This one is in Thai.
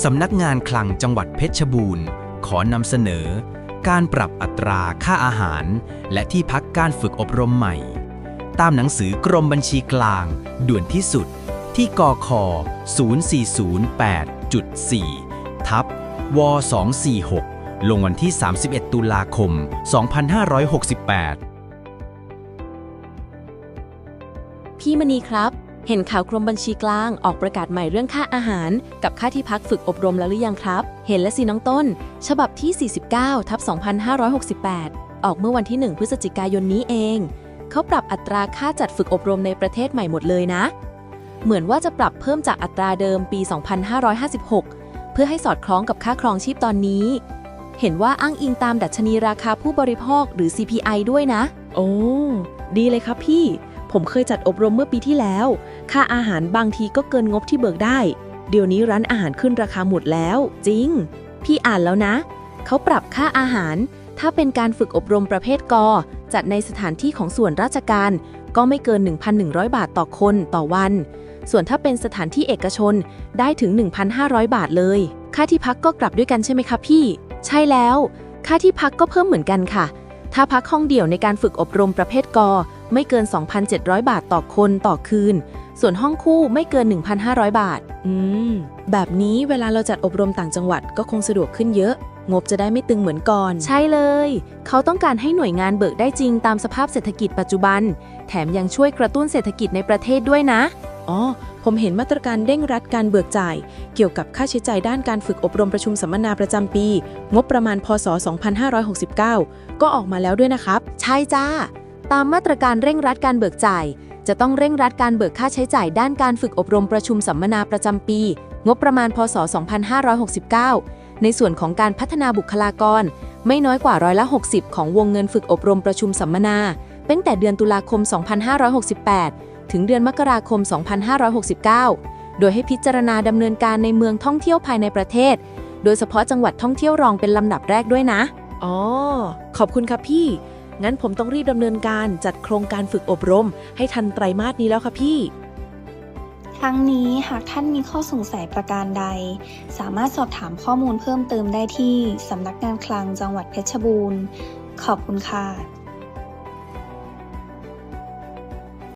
สำนักงานคลังจังหวัดเพชรบูรณ์ ขอนำเสนอ การปรับอัตราค่าอาหาร และที่พักการฝึกอบรมใหม่ ตามหนังสือกรมบัญชีกลาง ด่วนที่สุด ที่กค 0408.4 ทับว246 ลงวันที่ 31 ตุลาคม 2568 พี่มณีครับ เห็นข่าวกรมบัญชีกลางออกประกาศใหม่เรื่องค่าอาหาร กับค่าที่พักฝึกอบรมแล้วหรือยังครับ เห็นและสิน้องต้น ฉบับที่ 49ทับ2568 ออกเมื่อวันที่ 1 พฤศจิกายนนี้เอง เขาปรับอัตราค่าจัดฝึกอบรมในประเทศใหม่หมดเลยนะ เหมือนว่าจะปรับเพิ่มจากอัตราเดิมปี 2556 เพื่อให้สอดคล้องกับค่าครองชีพตอนนี้ เห็นว่าอ้างอิงตามดัชนีราคาผู้บริโภคหรือ CPI ด้วยนะ โอ้ดีเลยครับพี่ ผมเคยจัดอบรมเมื่อปีที่แล้ว ค่าอาหารบางทีก็เกินงบที่เบิกได้ เดี๋ยวนี้ร้านอาหารขึ้นราคาหมดแล้ว จริง พี่อ่านแล้วนะ เขาปรับค่าอาหาร ถ้าเป็นการฝึกอบรมประเภทกอ จัดในสถานที่ของส่วนราชการ ก็ไม่เกิน 1,100 บาทต่อคนต่อวัน ส่วนถ้าเป็นสถานที่เอกชนได้ถึง 1,500 บาทเลย ค่าที่พักก็กลับด้วยกันใช่ไหมคะพี่ ใช่แล้ว ค่าที่พักก็เพิ่มเหมือนกันค่ะ ถ้าพักห้องเดี่ยวในการฝึกอบรมประเภทกอ ไม่เกิน 2,700 บาทต่อคนต่อคืน ส่วนห้องคู่ไม่เกิน 1,500 บาท อืม แบบนี้เวลาเราจัดอบรมต่างจังหวัดก็คงสะดวกขึ้นเยอะ งบจะได้ไม่ตึงเหมือนก่อน ใช่เลย เขาต้องการให้หน่วยงานเบิกได้จริงตามสภาพเศรษฐกิจปัจจุบัน แถมยังช่วยกระตุ้นเศรษฐกิจในประเทศด้วยนะ อ๋อ ผมเห็นมาตรการเร่งรัดการเบิกจ่าย เกี่ยวกับค่าใช้จ่ายด้านการฝึกอบรมประชุมสัมมนาประจำปี งบประมาณพศ 2569 ก็ออกมาแล้วด้วยนะครับ ใช่จ้า ตามมาตรการเร่งรัดการเบิกจ่าย จะต้องเร่งรัดการเบิกค่าใช้จ่ายด้านการฝึกอบรมประชุมสัมมนาประจำปี งบประมาณพศ 2569 ในส่วนของการพัฒนาบุคลากร ไม่น้อยกว่าร้อยละ 60 ของวงเงินฝึกอบรมประชุมสัมมนาตั้งแต่เดือนตุลาคม 2568 ถึงเดือนมกราคม 2569 โดยให้พิจารณาดำเนินการในเมืองท่องเที่ยวภายในประเทศ โดยเฉพาะจังหวัดท่องเที่ยวรองเป็นลำดับแรกด้วยนะ อ๋อ ขอบคุณครับพี่ งั้นผมต้องรีบดำเนินการจัดโครงการฝึกอบรม ให้ทันไตรมาสนี้แล้วค่ะพี่ ทั้งนี้หากท่านมีข้อสงสัยประการใด สามารถสอบถามข้อมูลเพิ่มเติมได้ที่สำนักงานคลังจังหวัดเพชรบูรณ์ ขอบคุณค่ะ